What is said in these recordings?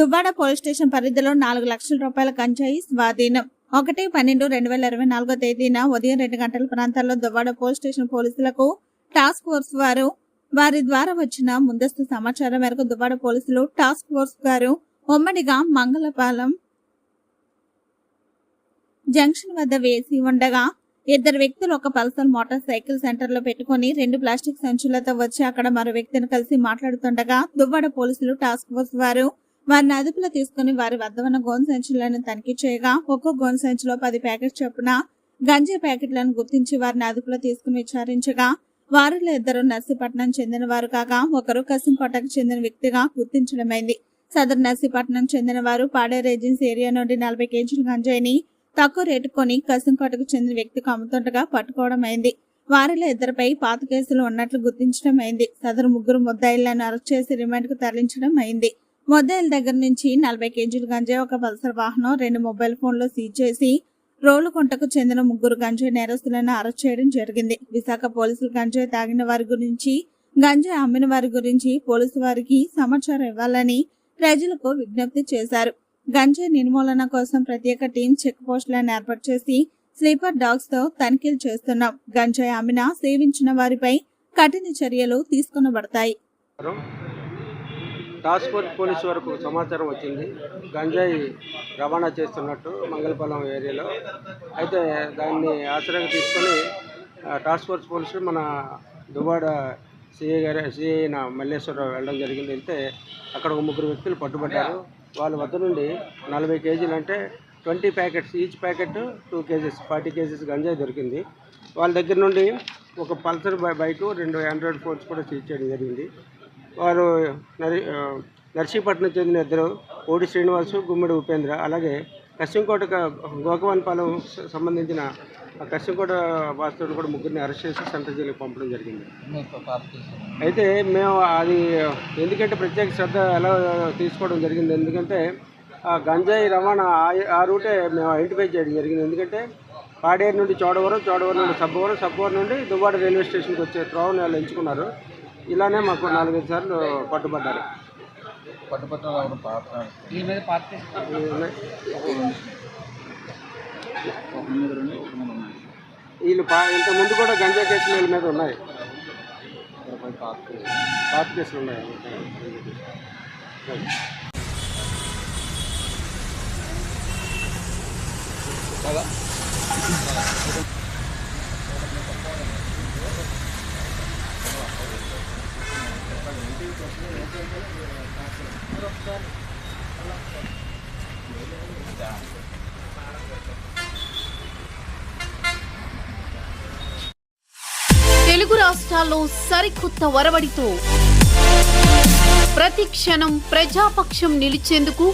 Duvvada police station పరిధిలో నాలుగు లక్షల రూపాయల కంచాయి స్వాధీనం. ఒకటి పన్నెండు రెండు వేల ఇరవై నాలుగో తేదీన ఉదయం రెండు గంటల ప్రాంతాల్లో దువ్వాడ పోలీస్ స్టేషన్ పోలీసులకు టాస్క్ ఫోర్స్ వారు వారి ద్వారా వచ్చిన ముందస్తు సమాచారం మేరకు దువ్వాడ పోలీసులు టాస్క్ ఫోర్స్ గారు ఉమ్మడిగా మంగళపాలెం జంక్షన్ వద్ద వేసి ఉండగా ఇద్దరు వ్యక్తులు ఒక పల్సర్ మోటార్ సైకిల్ సెంటర్లో పెట్టుకుని రెండు ప్లాస్టిక్ సంచులతో వచ్చి అక్కడ మరో వ్యక్తిని కలిసి మాట్లాడుతుండగా దువ్వాడ పోలీసులు టాస్క్ ఫోర్స్ వారు వారిని అదుపులో తీసుకుని వారి వద్ద ఉన్న గోన్ సంచులను తనిఖీ చేయగా ఒక్కో గోన్ సంచిలో పది ప్యాకెట్ చొప్పున గంజా ప్యాకెట్లను గుర్తించి వారిని అదుపులో తీసుకుని విచారించగా వారిలో ఇద్దరు నర్సీపట్నం చెందిన వారు కాగా ఒకరు కసింకోటకు చెందిన వ్యక్తిగా గుర్తించడమైంది. సదరు నర్సీపట్నం చెందిన వారు పాడేరు ఏజెన్సీ ఏరియా నుండి నలభై కేజీల గంజాయిని తక్కువ రేటు కొని కసింకోటకు చెందిన వ్యక్తికి అమ్ముతుండగా పట్టుకోవడం అయింది వారిలో ఇద్దరిపై పాత కేసులు ఉన్నట్లు గుర్తించడం అయింది సదరు ముగ్గురు ముద్దాయిలను అరెస్ట్ చేసి రిమాండ్కు తరలించడం అయింది మొదల దగ్గర నుంచి నలభై కేజీల గంజాయి ఒక పల్సర్ వాహనం రెండు మొబైల్ ఫోన్లు సీజ్ చేసి రోలుకుంటకు చెందిన ముగ్గురు గంజాయి నేరస్తులను అరెస్ట్ చేయడం జరిగింది. విశాఖ పోలీసులు గంజాయి తాగిన వారి గురించి గంజాయి అమ్మిన వారి గురించి పోలీసు వారికి సమాచారం ఇవ్వాలని ప్రజలకు విజ్ఞప్తి చేశారు. గంజాయి నిర్మూలన కోసం ప్రత్యేక టీం చెక్ పోస్టులను ఏర్పాటు చేసి స్లీపర్ డాగ్స్తో తనిఖీలు చేస్తున్నాం. గంజాయి అమ్మిన సేవించిన వారిపై కఠిన చర్యలు తీసుకునబడతాయి. టాస్క్ ఫోర్స్ పోలీసు వరకు సమాచారం వచ్చింది. గంజాయి రవాణా చేస్తున్నట్టు మంగళపాలెం ఏరియాలో. అయితే దాన్ని ఆశ్రయంగా తీసుకొని టాస్క్ ఫోర్స్ పోలీసులు మన దువ్వాడ సిఐ గారి సిఐ అయిన మల్లేశ్వరరావు వెళ్ళడం జరిగింది. వెళ్తే అక్కడ ఒక ముగ్గురు వ్యక్తులు పట్టుబడ్డారు. వాళ్ళ వద్ద నుండి నలభై కేజీలు అంటే twenty packets each packet two kgs forty kgs గంజాయి దొరికింది. వాళ్ళ దగ్గర నుండి ఒక పల్సర్ బై బైకు రెండు ఆండ్రాయిడ్ ఫోన్స్ కూడా సీజ్ చేయడం జరిగింది. వారు నరి నర్సీపట్నం చెందిన ఇద్దరు ఓడి శ్రీనివాసు గుమ్మడి ఉపేంద్ర అలాగే కశ్యంకోట గోకవన్పాలెం సంబంధించిన ఆ కశ్యంకోట వాస్తువులు కూడా ముగ్గురిని అరెస్ట్ చేసి సెంట్రల్ జైలుకి పంపడం జరిగింది. అయితే మేము అది ఎందుకంటే ప్రత్యేక శ్రద్ధ ఎలా తీసుకోవడం జరిగింది? ఎందుకంటే ఆ గంజాయి రవాణా ఆ- రూటే మేము ఐడెంటిఫై చేయడం జరిగింది. ఎందుకంటే పాడేరు నుండి చోడవరం చోడవరం నుండి సబ్బవరం సబ్బవరం నుండి దువ్వాడ రైల్వే స్టేషన్కి వచ్చే త్రోవను వాళ్ళు ఎంచుకున్నారు. ఇలానే మాకు నాలుగైదు సార్లు పట్టుబడ్డారు. ఎవరు ఉన్నాయి. ఒక మీద రెండు ఒక మీద ఉన్నాయి వీళ్ళు పా ఇంత ముందు కూడా గంజా కేసులు వీళ్ళ మీద ఉన్నాయి. పాత కేసులు ఉన్నాయి. కదా? తెలుగు రాష్ట్రాల్లో సరికొత్త వరవడితో ప్రతి క్షణం ప్రజాపక్షం నిలిచేందుకు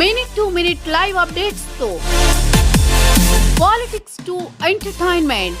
మినిట్ టు మినిట్ లైవ్ అప్డేట్స్తో పాలిటిక్స్ టు ఎంటర్టైన్మెంట్.